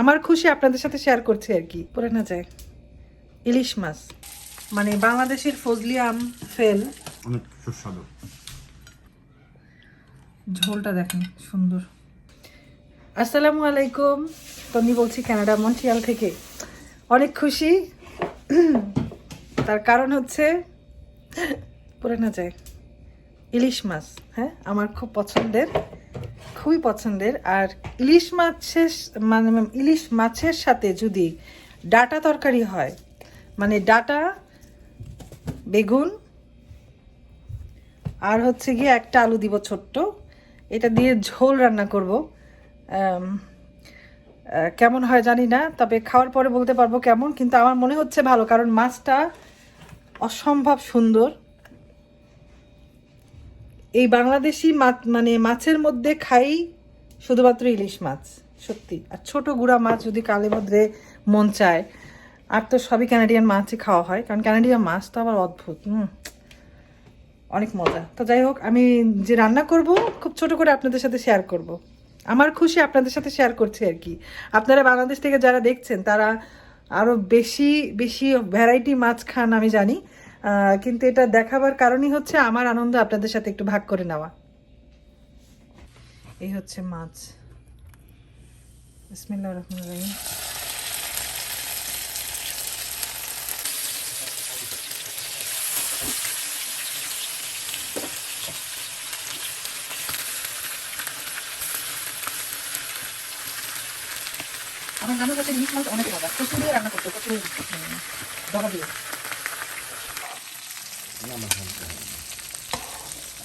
আমার খুশি আপনাদের সাথে শেয়ার করছি আর কি। পরে না যায়। ইলিশ মাছ। মানে বাংলাদেশের ফজলি আম ফেল। অনেক সুস্বাদু। ঝোলটা দেখেন সুন্দর। আসসালামু আলাইকুম। তনি বলছি কানাডা মন্ট্রিয়াল থেকে। অনেক খুশি। তার কারণ হচ্ছে পরে না যায়। ইলিশ মাছ হ্যাঁ? আমার খুব পছন্দের। খুবই পছন্দের। আর ইলিশ মাছের মানে ইলিশ মাছের সাথে যদি ডাটা তরকারি হয় মানে ডাটা, বেগুন, আর হচ্ছে গিয়ে একটা আলু দিব ছোট্ট, এটা দিয়ে ঝোল রান্না করব। কেমন হয় জানি না, তবে খাওয়ার পরে বলতে পারব কেমন, কিন্তু আমার মনে হচ্ছে ভালো, কারণ মাছটা অসম্ভব সুন্দর। এই বাংলাদেশি মাছ মানে মাছের মধ্যে খাই শুধুমাত্র ইলিশ মাছ, সত্যি। আর ছোট গুড়া মাছ যদি কালে মধ্যে মন চায়, আর তো সবই ক্যানাডিয়ান মাছই খাওয়া হয়, কারণ ক্যানাডিয়ান মাছ তো আবার অদ্ভুত, হুম। অনেক মজা। তো যাই হোক, আমি যে রান্না করব, খুব ছোট করে আপনাদের সাথে শেয়ার করব। আমার খুশি আপনাদের সাথে শেয়ার করছি আর কি। আপনারা বাংলাদেশ থেকে যারা দেখছেন, তারা আরও বেশি বেশি ভ্যারাইটি মাছ খান আমি জানি। কিন্তু এটা দেখাবার কারণই হচ্ছে আমার আনন্দ আপনাদের সাথে একটু ভাগ করে নেওয়া। এই হচ্ছে মাছ। আমার নামের কাছে ইলিশ মাছ অনেক মজা প্রচুর রান্না করতে প্রচুর দবা দিয়ে।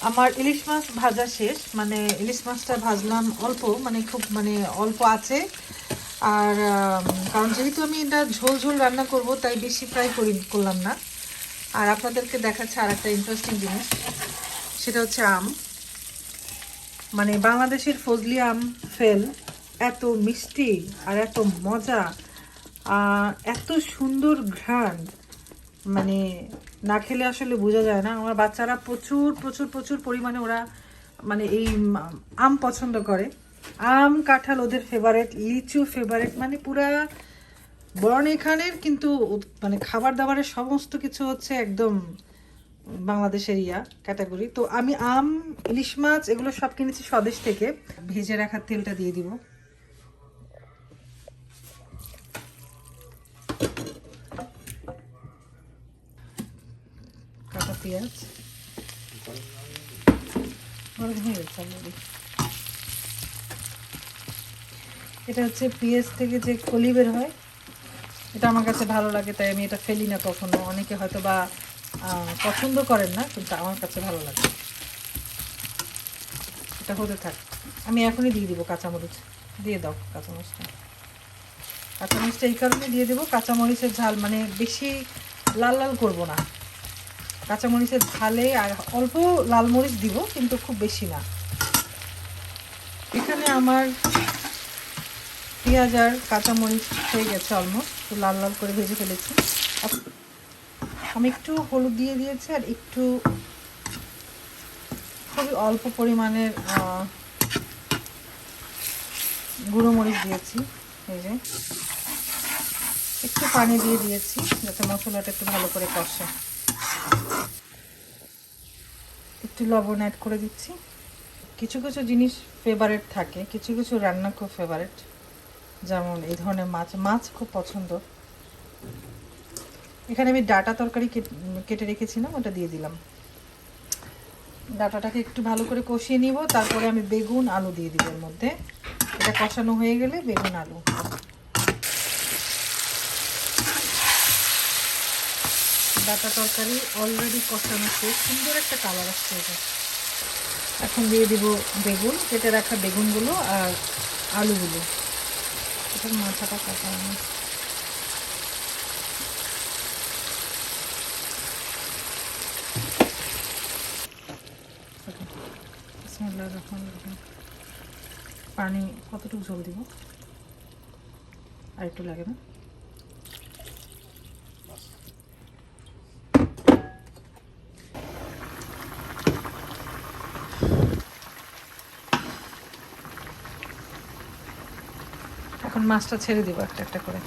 আমার ইলিশ মাছ ভাজা শেষ মানে ইলিশ মাছটা ভাজলাম অল্প মানে খুব মানে অল্প আছে। আর কারণ যেহেতু আমি এটা ঝোল ঝোল রান্না করব, তাই বেশি ফ্রাই করি, করলাম না। আর আপনাদেরকে দেখাচ্ছে আর একটা ইন্টারেস্টিং জিনিস, সেটা হচ্ছে আম। মানে বাংলাদেশের ফজলি আম ফেল এত মিষ্টি আর এত মজা এত সুন্দর ঘ্রাণ। মানে না খেলে আসলে বোঝা যায় না। আমার বাচ্চারা প্রচুর প্রচুর প্রচুর পরিমাণে ওরা মানে এই আম পছন্দ করে। আম, কাঁঠাল ওদের ফেভারেট লিচু ফেভারেট মানে পুরা বরণ এখানের কিন্তু মানে খাবার দাবারের সমস্ত কিছু হচ্ছে একদম বাংলাদেশের ইয়া ক্যাটাগরি তো আমি আম, ইলিশ মাছ এগুলো সব কিনেছি স্বদেশ থেকে। ভেজে রাখার তেলটা দিয়ে দিব কাটা পেঁয়াজ। এটা হচ্ছে পেঁয়াজ থেকে যে কলি বের হয়, এটা আমার কাছে ভালো লাগে, তাই আমি এটা ফেলি না কখনো। অনেকে হয়তো বা পছন্দ করেন না, কিন্তু আমার কাছে ভালো লাগে। এটা হতে থাক। আমি এখনই দিয়ে দিব কাঁচামরিচ। দিয়ে দাও কাঁচামরিচটা। কাঁচামরিচটা এই কারণে দিয়ে দেবো, কাঁচামরিচের ঝাল মানে বেশি লাল লাল করব না। কাঁচামরিচের ঝালে আর অল্প লাল মরিচ দিব, কিন্তু খুব বেশি না। এখানে আমার পেঁয়াজ আর কাঁচামরিচ হয়ে গেছে অলমোস্ট তো লাল লাল করে ভেজে ফেলেছি। আমি একটু হলুদ দিয়ে দিয়েছি আর একটু খুবই অল্প পরিমাণের গুঁড়ো মরিচ দিয়েছি, এই যে। একটু পানি দিয়ে দিয়েছি, যাতে মশলাটা একটু ভালো করে কষে। একটু লবণ অ্যাড করে দিচ্ছি। কিছু কিছু জিনিস ফেভারেট থাকে, কিছু কিছু রান্না খুব ফেভারেট যেমন এই ধরনের মাছ মাছ খুব পছন্দ। এখানে আমি ডাটা তরকারি কেট- রেখেছিলাম, ওটা দিয়ে দিলাম। ডাটাটাকে একটু ভালো করে কষিয়ে নিব, তারপরে আমি বেগুন, আলু দিয়ে দিব এর মধ্যে। এটা কষানো হয়ে গেলে বেগুন, আলু। ডাটা তরকারি অলরেডি কষানো শেষ। সুন্দর একটা কালার আসছে এটা। এখন দিয়ে দিব বেগুন, কেটে রাখা বেগুনগুলো আর আলুগুলো। এটার মাথাটা কাটা আমি। পানি কতটুকু জল দিব? আর একটু লাগে না? এখন মাছটা ছেড়ে দিব একটা একটা করে।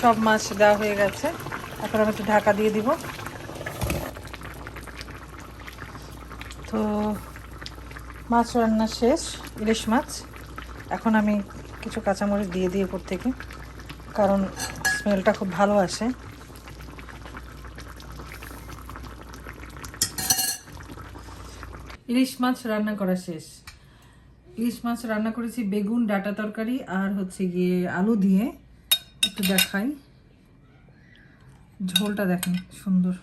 সব মাছ দেওয়া হয়ে গেছে। এখন আমি একটু ঢাকা দিয়ে দিব। তো মাছ রান্না শেষ, ইলিশ মাছ। এখন আমি কিছু কাঁচামরিচ দিয়ে দিই উপর থেকে, কারণ স্মেলটা খুব ভালো আসে ইলিশ মাছ রান্না করা শেষ। ইলিশ মাছ রান্না করেছি বেগুন, ডাটা তরকারি আর হচ্ছে গিয়ে আলু দিয়ে। একটু দেখাই। ঝোলটা দেখেন, সুন্দর।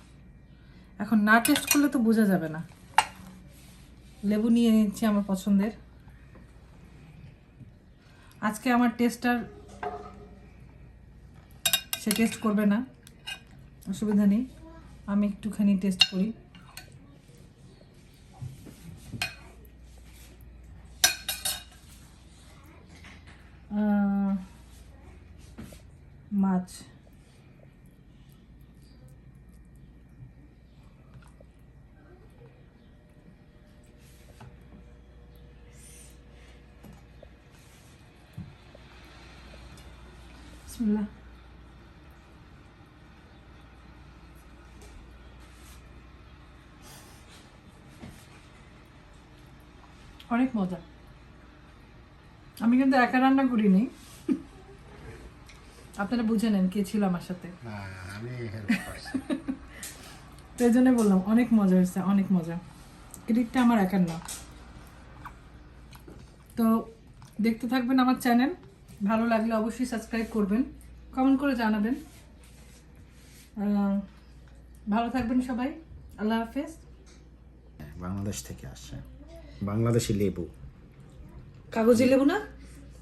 এখন না টেস্ট করলে তো বোঝা যাবে না। লেবু নিয়ে নিচ্ছি আমার পছন্দের। আজকে আমার টেস্টার সে টেস্ট করবে না অসুবিধা নেই। আমি একটুখানি টেস্ট করি। মাছ। বিসমিল্লাহ। অনেক মজা। আমি কিন্তু একা রান্না করিনি। আপনারা বুঝে নেন কে ছিল আমার সাথে। তো এই জন্য বললাম অনেক মজা হয়েছে অনেক মজা। ক্রেডিটটা আমার একার না। তো দেখতে থাকবেন আমার চ্যানেল ভালো লাগলে অবশ্যই সাবস্ক্রাইব করবেন কমেন্ট করে জানাবেন। ভালো থাকবেন সবাই। আল্লাহ হাফেজ। বাংলাদেশ থেকে আসছে। বাংলাদেশি লেবু। কাগজি লেবু না?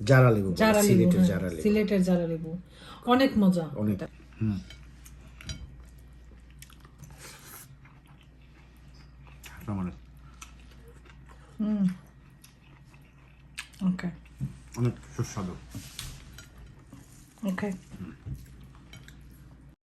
জারা লেবু জারা লেবু সিলেটের হ্যাঁ, জারা লেবু। সিলেটের জারা লেবু। অনেক মজা। অনেক। হুম। হুম। ওকে অনেক সুস্বাদু। ওকে